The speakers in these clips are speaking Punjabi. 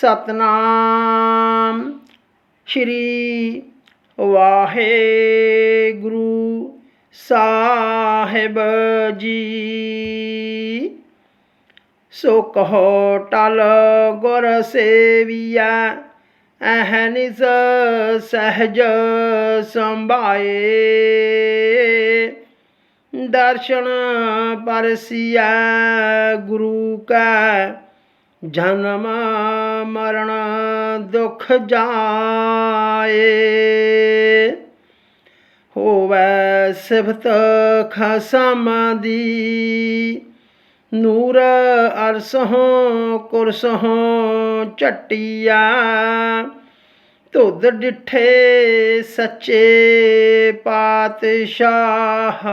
ਸਤਨਾਮ। ਸ਼੍ਰੀ ਵਾਹਿਗੁਰੂ ਸਾਹਿਬ ਜੀ। ਸੋ ਕਹੋ ਟਲ ਗੁਰ ਸੇਵੀਆ ਅਹਨਿਸ ਸਹਜ ਸੰਭਾਏ। ਦਰਸ਼ਨ ਪਰਸਿਆ ਗੁਰੂ ਕਾ ਜਨਮ ਮਰਨ ਦੁਖ ਜਾਏ। ਹੋਵੇ ਸਿਫਤ ਖਸਮ ਦੀ। ਨੂਰ ਅਰਸਹੋਂ, ਕੁਰਸਹੋਂ ਝਟਿਆ। ਧੁੱਧ ਡਿਠੇ ਸੱਚੇ ਪਾਤਸ਼ਾਹ।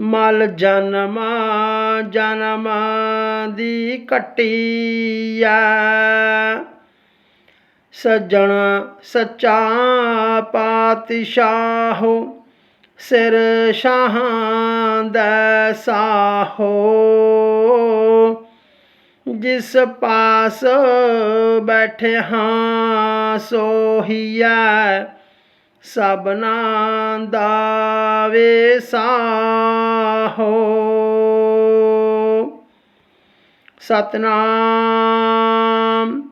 ਮਲ ਜਨਮ ਜਨਮ ਦੀ ਕਟਿਆ ਸੱਜਣ ਸੱਚਾ ਪਾਤਸ਼ਾਹ, ਸਿਰ ਸ਼ਾਹਾਂ ਦਾ ਸਾਹੋ। ਜਿਸ ਪਾਸ ਬੈਠੇ ਹਾਂ ਸੋਹੀਆ ਸਬਨਾ ਦਾ ਵੇ ਸਾਹੋ। ਸਤਨਾਮ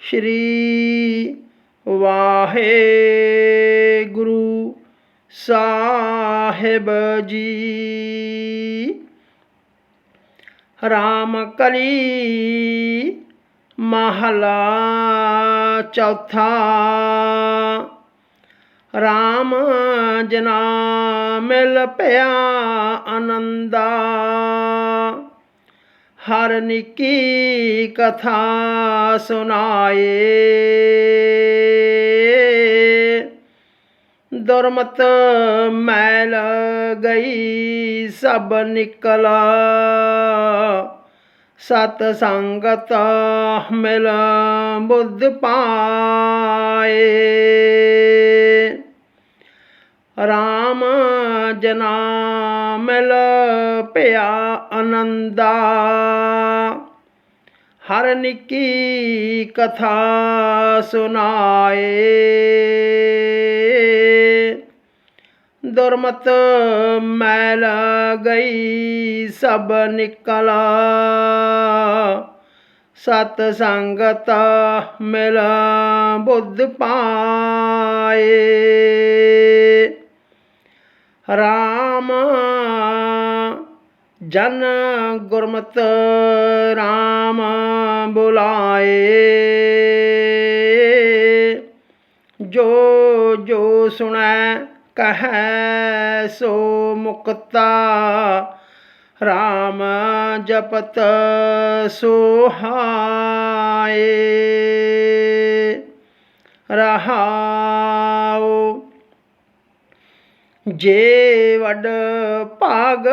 ਸ਼੍ਰੀ ਵਾਹਿਗੁਰੂ ਸਾਹਿਬ ਜੀ। ਰਾਮ ਕਲੀ ਮਹਲਾ ਚੌਥਾ। ਰਾਮ ਜਨਾ ਮਿਲ ਪਿਆ ਆਨੰਦਾ। ਹਰ ਨਿੱਕੀ ਕਥਾ ਸੁਨਾਏ ਦੁਰਮਤ ਮੈਲ ਗਈ ਸਭ ਨਿਕਲਾ। ਸਤ ਸੰਗਤ ਮਿਲ ਬੁੱਧ ਪਾਏ। ਰਾਮ ਜਨਾ ਮਿਲ ਪਿਆ ਆਨੰਦਾ। ਹਰ ਨਿੱਕੀ ਕਥਾ ਸੁਨਾਏ ਦੁਰਮਤ ਮੈਲ ਗਈ ਸਭ ਨਿਕਲਾ। ਸਤ ਸੰਗਤ ਮਿਲ ਬੁੱਧ ਪਾਏ। ਰਾਮ ਜਨ ਗੁਰਮਤ ਰਾਮ ਬੁਲਾਏ। ਜੋ ਜੋ ਸੁਣੈ ਕਹੈ ਸੋ ਮੁਕਤਾ। ਰਾਮ ਜਪਤ ਸੁਹਾਏ। ਰਹਾਉ ਜੇ ਵੱਡ ਭਾਗ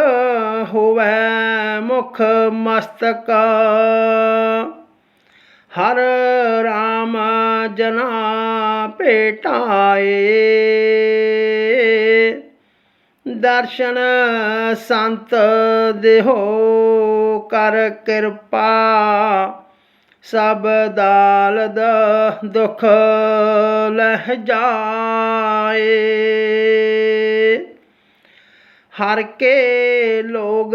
ਹੋਵੇ ਮੁਖ ਮਸਤਕ, ਹਰ ਰਾਮ ਜਨਾ ਭੇਟਾਏ। ਦਰਸ਼ਨ ਸੰਤ ਦੇਹੋ ਕਰ ਕਿਰਪਾ ਸਭ ਦਾਲਦ ਦੁਖ ਲਹਿ ਜਾਏ। ਹਰ ਕੇ ਲੋਗ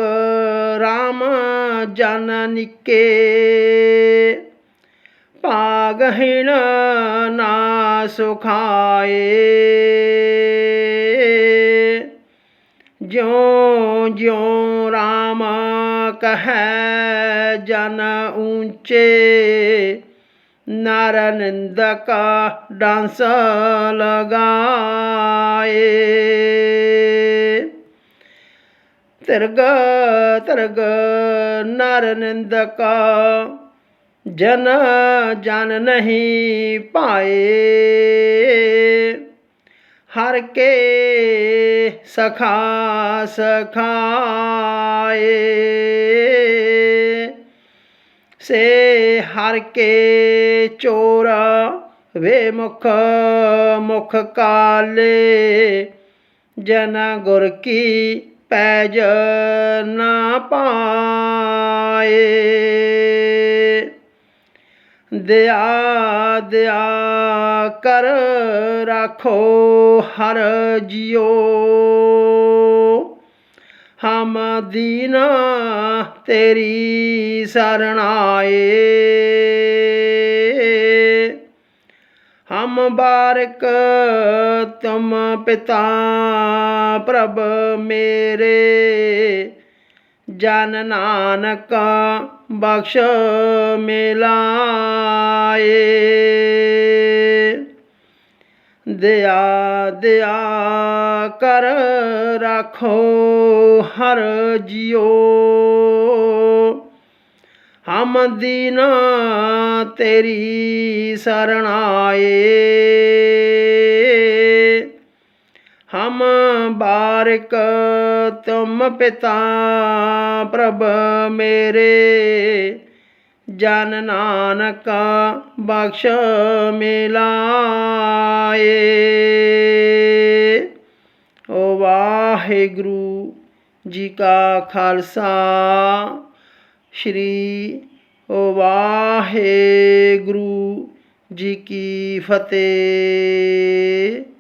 RAM ਜਨ ਨਿਕੇ। ਭਾਗਹੀਣ ਨਾ ਸੁਖਾਏ। ਜਿਉ ਜਿਉ RAM ਕਹੈ ਜਨ ਉੱਚੇ ਨਰ ਨਿੰਦਕ ਡਾਂਸ ਲਗਾਏ। ਤਿਰਗ, ਤਰਗ ਨਰ ਕਾ ਜਨ ਜਨ ਨਹੀਂ ਪਾਏ। ਹਰ ਕੇ ਸਖਾ ਸਖਾਏ ਸੇ ਹਰ ਕੇ ਚੋਰ ਵੇ ਮੁਖ ਮੁਖ ਕਾਲੇ। ਜਨ ਗੁਰ ਕੀ ਪੈਜ ਨਾ ਪਾਏ। ਦਿਆ ਦਿਆ ਕਰ ਰੱਖੋ ਹਰ ਜਿਉ ਹਮ ਦੀਨਾ ਤੇਰੀ ਸਰਣ ਆਏ। ਹਮ ਬਾਰਕ ਤੁਮ ਪਿਤਾ ਪ੍ਰਭ ਮੇਰੇ। ਜਨ ਨਾਨਕਾ ਬਖਸ਼ ਮਿਲਾਏ। ਦਿਆ ਦਿਆ ਕਰ ਰੱਖੋ ਹਰ ਜਿਉ ਹਮ ਦੀਨ ਤੇਰੀ ਸਰਣ ਆਏ। ਹਮ ਬਾਰਿਕ ਤੁਮ ਪਿਤਾ ਪ੍ਰਭ ਮੇਰੇ, ਜਨ ਨਾਨਕ ਬਖਸ਼ ਮਿਲਾਏ। ਓ ਵਾਹਿਗੁਰੂ ਜੀ ਕਾ ਖਾਲਸਾ, ਸ਼੍ਰੀ ਓ ਵਾਹਿਗੁਰੂ ਜੀ ਕੀ ਫਤਿਹ।